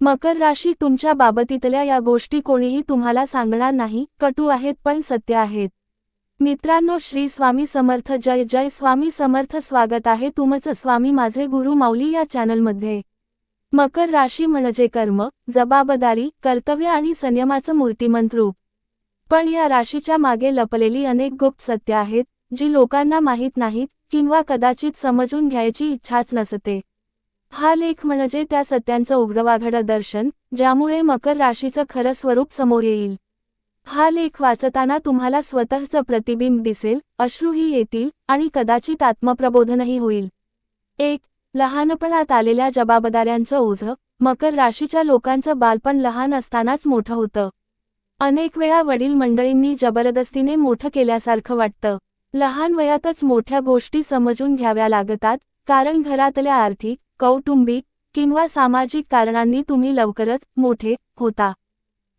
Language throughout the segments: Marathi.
मकर राशी तुमच्या बाबतीतल्या या गोष्टी कोणीही तुम्हाला सांगणार नाही कटू आहेत पण सत्य आहेत. मित्रांनो श्री स्वामी समर्थ जय जय. स्वामी समर्थ स्वागत आहे तुमचं. स्वामी माझे गुरु माऊली या चॅनलमध्ये. मकर राशी म्हणजे कर्म जबाबदारी कर्तव्य आणि संयमाचं मूर्तिमंत रूप. पण या राशीच्या मागे लपलेली अनेक गुप्त सत्य आहेत जी लोकांना माहीत नाहीत किंवा कदाचित समजून घ्यायची इच्छाच नसते. हा लेख म्हणजे त्या सत्यांचं उग्रवाघडं दर्शन ज्यामुळे मकर राशीचं खरं स्वरूप समोर येईल. हा लेख वाचताना तुम्हाला स्वतःचं प्रतिबिंब दिसेल अश्रूही येतील आणि कदाचित आत्मप्रबोधनही होईल. एक लहानपणात आलेल्या जबाबदाऱ्यांचं ओझं मकर राशीच्या लोकांचं बालपण लहान असतानाच मोठं होतं. अनेक वेळा वडील मंडळींनी जबरदस्तीने मोठं केल्यासारखं वाटतं. लहान वयातच मोठ्या गोष्टी समजून घ्याव्या लागतात कारण घरातल्या आर्थिक कौटुंबिक किंवा सामाजिक कारणांनी तुम्ही लवकरच मोठे होता.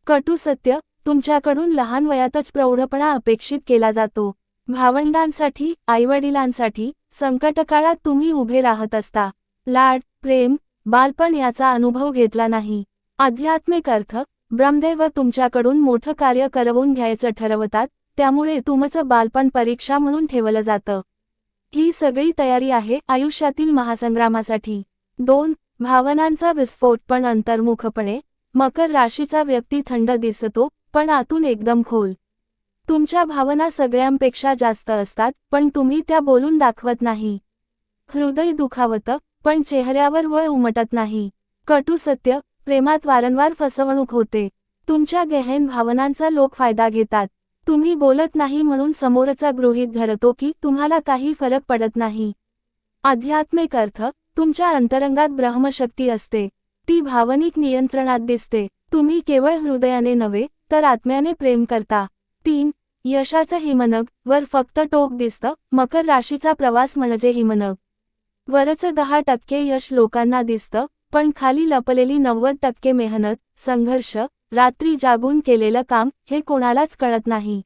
कटू सत्य तुमच्याकडून लहान वयातच प्रौढपणा अपेक्षित केला जातो. भावंडांसाठी आईवडिलांसाठी संकटकाळात तुम्ही उभे राहत असता. लाड प्रेम बालपण याचा अनुभव घेतला नाही. आध्यात्मिक अर्थ ब्रह्मदेव तुमच्याकडून मोठं कार्य करवून घ्यायचं ठरवतात त्यामुळे तुमचं बालपण परीक्षा म्हणून ठेवलं जातं. ही सगळी तयारी आहे आयुष्यातील महासंग्रामासाठी. दोन भावनांचा विस्फोट पण अंतर्मुखपणे. मकर राशीचा व्यक्ती थंड दिसतो पण आतून एकदम खोल. तुमच्या भावना सगळ्यांपेक्षा जास्त असतात पण तुम्ही त्या बोलून दाखवत नाही. हृदय दुखावतं पण चेहऱ्यावर वळ उमटत नाही. कटू सत्य प्रेमात वारंवार फसवणूक होते. तुमच्या गहन भावनांचा लोक फायदा घेतात. तुम्ही बोलत नाही म्हणून समोरचा गृहीत धरतो की तुम्हाला काही फरक पडत नाही. आध्यात्मिक अर्थ तुमच्या अंतरंगात ब्रह्मशक्ती असते. ती भावनिक नियंत्रणात दिसते. तुम्ही केवळ हृदयाने नव्हे तर आत्म्याने प्रेम करता. तीन यशाचं हिमनग वर फक्त टोक दिसतं मकर राशीचा प्रवास म्हणजे हिमनग. वरचं दहा टक्के यश लोकांना दिसतं पण खाली लपलेली नव्वद टक्के मेहनत संघर्ष रात्री जागून केलेलं काम हे कोणालाच कळत नाही.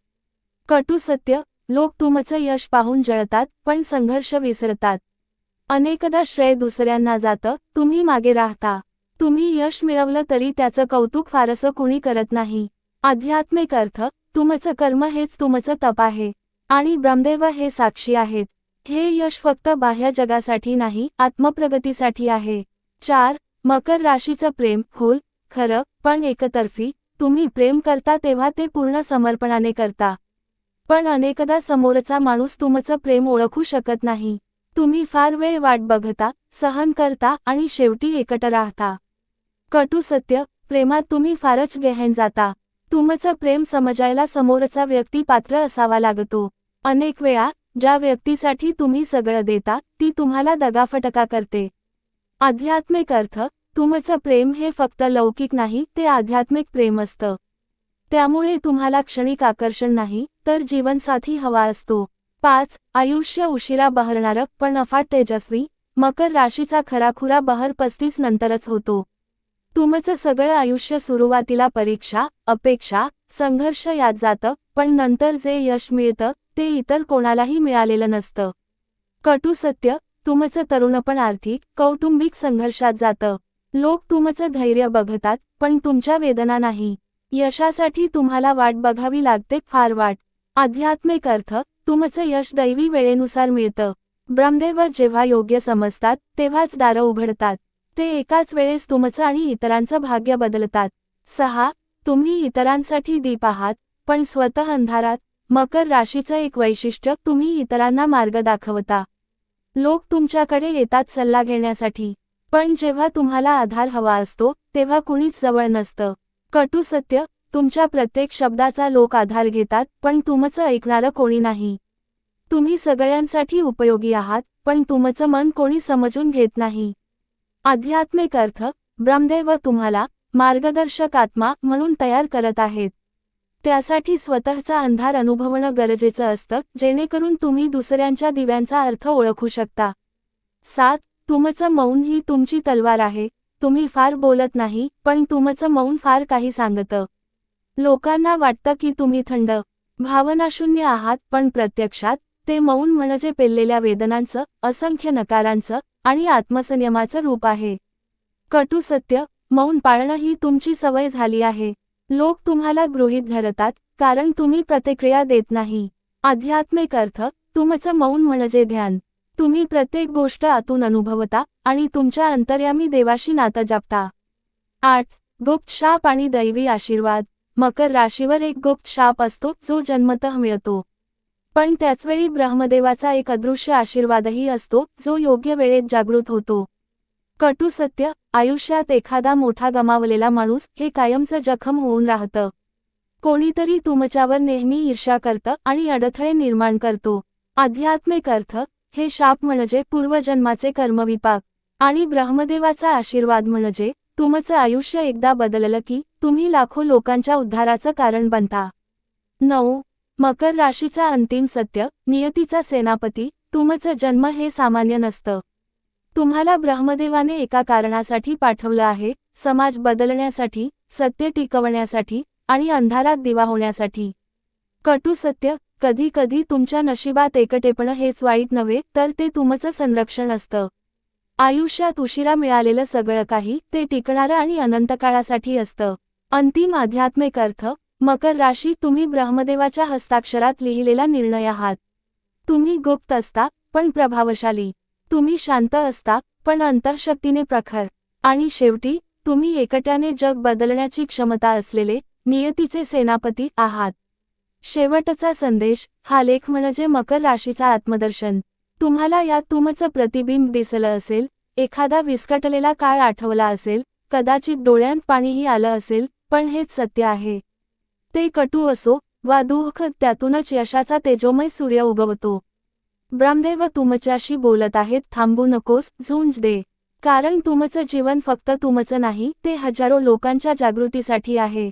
कटू सत्य लोक तुमचं यश पाहून जळतात पण संघर्ष विसरतात. अनेकदा श्रेय दुसऱ्यांना जातं तुम्ही मागे राहता. तुम्ही यश मिळवलं तरी त्याचं कौतुक फारसं कुणी करत नाही. आध्यात्मिक अर्थ तुमचं कर्म हेच तुमचं तप आहे. आणि ब्रह्मदेव हे साक्षी आहेत. हे यश फक्त बाह्य जगासाठी नाही आत्मप्रगतीसाठी आहे. चार मकर राशीचं प्रेम खोल खरं पण एकतर्फी तुम्ही प्रेम करता तेव्हा ते पूर्ण समर्पणाने करता. पण अनेकदा समोरचा माणूस तुमचं प्रेम ओळखू शकत नाही. तुम्ही फार वेळ वाट बघता सहन करता आणि शेवटी एकट राहता. कटू सत्य प्रेमात तुम्ही फारच गहन जाता. तुमचं प्रेम समजायला समोरचा व्यक्ती पात्र असावा लागतो. अनेक वेळा ज्या व्यक्तीसाठी तुम्ही सगळं देता ती तुम्हाला दगाफटका करते. आध्यात्मिक अर्थ तुमचं प्रेम हे फक्त लौकिक नाही ते आध्यात्मिक प्रेम असतं. त्यामुळे तुम्हाला क्षणिक आकर्षण नाही तर जीवनसाथी हवा असतो. पाच आयुष्य उशिरा बहरणारं पण अफाट तेजस्वी मकर राशीचा खराखुरा बहर पस्तीस नंतरच होतो. तुमचं सगळं आयुष्य सुरुवातीला परीक्षा अपेक्षा संघर्ष यात जातं पण नंतर जे यश मिळतं ते इतर कोणालाही मिळालेलं नसतं. कटू सत्य तुमचं तरुणपण आर्थिक कौटुंबिक संघर्षात जातं. लोक तुमचं धैर्य बघतात पण तुमच्या वेदना नाही. यशासाठी तुम्हाला वाट बघावी लागते फार वाट. आध्यात्मिक अर्थ तुमचं यश दैवी वेळेनुसार मिळतं. ब्रह्मदेव जेव्हा योग्य समजतात तेव्हाच दारं उघडतात. ते एकाच वेळेस तुमचं आणि इतरांचं भाग्य बदलतात. सहा तुम्ही इतरांसाठी दीप आहात पण स्वतः अंधारात मकर राशीचं एक वैशिष्ट्य तुम्ही इतरांना मार्ग दाखवता. लोक तुमच्याकडे येतात सल्ला घेण्यासाठी. पण जेव्हा तुम्हाला आधार हवा असतो तेव्हा कुणीच जवळ नसतं. कटू सत्य तुमच्या प्रत्येक शब्दाचा लोक आधार घेतात पण तुमचं ऐकणारं कोणी नाही. तुम्ही सगळ्यांसाठी उपयोगी आहात पण तुमचं मन कोणी समजून घेत नाही. आध्यात्मिक अर्थ ब्रह्मदेव तुम्हाला मार्गदर्शक आत्मा म्हणून तयार करत आहेत. त्यासाठी स्वतःचा अंधार अनुभवणं गरजेचं असतं जेणेकरून तुम्ही दुसऱ्यांच्या दिव्यांचा अर्थ ओळखू शकता. सात तुमचं मौन ही तुमची तलवार आहे. तुम्ही फार बोलत नाही पण तुमचं मौन फार काही सांगतं. लोकांना वाटतं की तुम्ही थंड भावनाशून्य आहात पण प्रत्यक्षात ते मौन म्हणजे पेललेल्या वेदनांचं असंख्य नकारांचं आणि आत्मसंयमाचं रूप आहे. कटू सत्य मौन पाळणं ही तुमची सवय झाली आहे. लोक तुम्हाला गृहीत धरतात कारण तुम्ही प्रतिक्रिया देत नाही. आध्यात्मिक अर्थ तुमचं मौन म्हणजे ध्यान. तुम्ही प्रत्येक गोष्ट आतून अनुभवता आणि तुमच्या अंतर्यामी देवाशी नातं जपता. आठ गुप्त शाप आणि दैवी आशीर्वाद. मकर राशीवर एक गुप्त शाप असतो जो जन्मतः मिळतो. पण त्याचवेळी ब्रह्मदेवाचा एक अदृश्य आशीर्वादही असतो जो योग्य वेळेत जागृत होतो. कटू सत्य आयुष्यात एखादा मोठा गमावलेला माणूस हे कायमचं जखम होऊन राहतं. कोणीतरी तुमच्यावर नेहमी ईर्ष्या करतं आणि अडथळे निर्माण करतो. आध्यात्मिक अर्थ हे शाप म्हणजे पूर्वजन्माचे कर्मविपाक. आणि ब्रह्मदेवाचा आशीर्वाद म्हणजे तुमचं आयुष्य एकदा बदललं की तुम्ही लाखो लोकांच्या उद्धाराचं कारण बनता. नऊ. मकर राशीचा अंतिम सत्य नियतीचा सेनापती तुमचं जन्म हे सामान्य नसतं. तुम्हाला ब्रह्मदेवाने एका कारणासाठी पाठवलं आहे समाज बदलण्यासाठी सत्य टिकवण्यासाठी आणि अंधारात दिवा होण्यासाठी. कटू सत्य कधी कधी तुमच्या नशिबात एकटेपणं हेच वाईट नव्हे तर ते तुमचं संरक्षण असतं. आयुष्यात उशिरा मिळालेलं सगळं काही ते टिकणारं आणि अनंतकाळासाठी असतं. अंतिम आध्यात्मिक अर्थ मकर राशी तुम्ही ब्रह्मदेवाच्या हस्ताक्षरात लिहिलेला निर्णय आहात. तुम्ही गुप्त असता पण प्रभावशाली. तुम्ही शांत असता पण अंतःशक्तीने प्रखर. आणि शेवटी तुम्ही एकट्याने जग बदलण्याची क्षमता असलेले नियतीचे सेनापती आहात. शेवटचा संदेश हा लेख म्हणजे मकर राशीचा आत्मदर्शन. तुम्हाला यात तुमचं प्रतिबिंब दिसलं असेल एखादा विस्कटलेला काळ आठवला असेल कदाचित डोळ्यांत पाणीही आलं असेल पण हेच सत्य आहे. ते कटू असो वा दुःख त्यातूनच यशाचा तेजोमय सूर्य उगवतो. ब्रह्मदेव तुमच्याशी बोलत आहेत थांबू नकोस झुंज दे. कारण तुमचं जीवन फक्त तुमचं नाही ते हजारो लोकांच्या जागृतीसाठी आहे.